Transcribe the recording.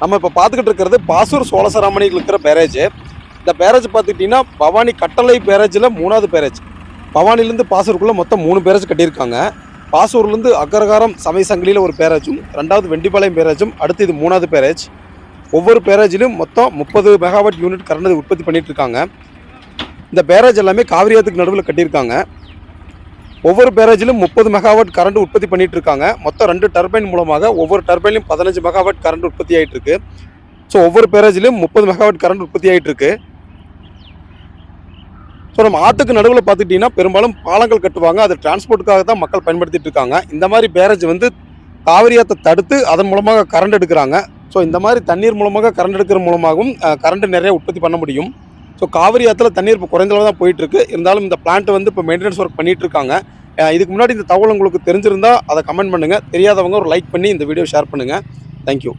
நம்ம இப்போ பார்த்துக்கிட்டு இருக்கிறது பாசூர் சோழசராமணியில் இருக்கிற பேரேஜ் இந்த பேரேஜ் பார்த்துக்கிட்டிங்கன்னா பவானி கட்டளை பேரேஜில் மூணாவது பேரேஜ் பவானிலேருந்து பாசூருக்குள்ளே மொத்தம் மூணு பேரேஜ் கட்டியிருக்காங்க. பாசூர்லேருந்து அக்ரகாரம் சமய சங்கிலியில் ஒரு பேரேஜும் ரெண்டாவது வெண்டிப்பாளையம் பேரேஜும் அடுத்து இது மூணாவது பேரேஜ் ஒவ்வொரு பேரேஜிலும் மொத்தம் முப்பது மெகாவாட் யூனிட் கரண்ட் உற்பத்தி பண்ணிகிட்ருக்காங்க இருக்காங்க. இந்த பேரேஜ் எல்லாமே காவிரியாத்துக்கு நடுவில் கட்டியிருக்காங்க. ஒவ்வொரு பேரேஜிலும் முப்பது மெகாவாட் கரண்ட் உற்பத்தி பண்ணிட்டு இருக்காங்க. மொத்தம் ரெண்டு டர்பைன் மூலமாக ஒவ்வொரு டர்பைன்லையும் பதினஞ்சு மெகாவாட் கரண்ட் உற்பத்தி ஆகிட்டு இருக்கு. ஸோ ஒவ்வொரு பேரேஜிலும் முப்பது மெகாவாட் கரண்ட் உற்பத்தி ஆகிட்டு இருக்கு. ஸோ நம்ம ஆற்றுக்கு நடுவில் பார்த்துக்கிட்டிங்கன்னா பெரும்பாலும் பாலங்கள் கட்டுவாங்க. அது டிரான்ஸ்போர்ட்டுக்காக தான் மக்கள் பயன்படுத்திட்டு இருக்காங்க. இந்த மாதிரி பேரேஜ் வந்து காவிரியாத்தை தடுத்து அதன் மூலமாக கரண்ட் எடுக்கிறாங்க. ஸோ இந்த மாதிரி தண்ணீர் மூலமாக கரண்ட் எடுக்கிற மூலமாகவும் கரண்ட் நிறைய உற்பத்தி பண்ண முடியும். ஸோ காவிரி ஆற்றுல தண்ணீர் இப்போ குறைந்தளவு தான் போயிட்டுருக்கு இருந்தாலும் இந்த பிளான்ட் வந்து இப்போ மெயின்டெனன்ஸ் ஒர்க் பண்ணிகிட்டு இருக்காங்க. இதுக்கு முன்னாடி இந்த தகவல் உங்களுக்கு தெரிஞ்சிருந்தால் அதை கமெண்ட் பண்ணுங்கள் தெரியாதவங்க ஒரு லைக் பண்ணி இந்த வீடியோ ஷேர் பண்ணுங்கள் தேங்க்யூ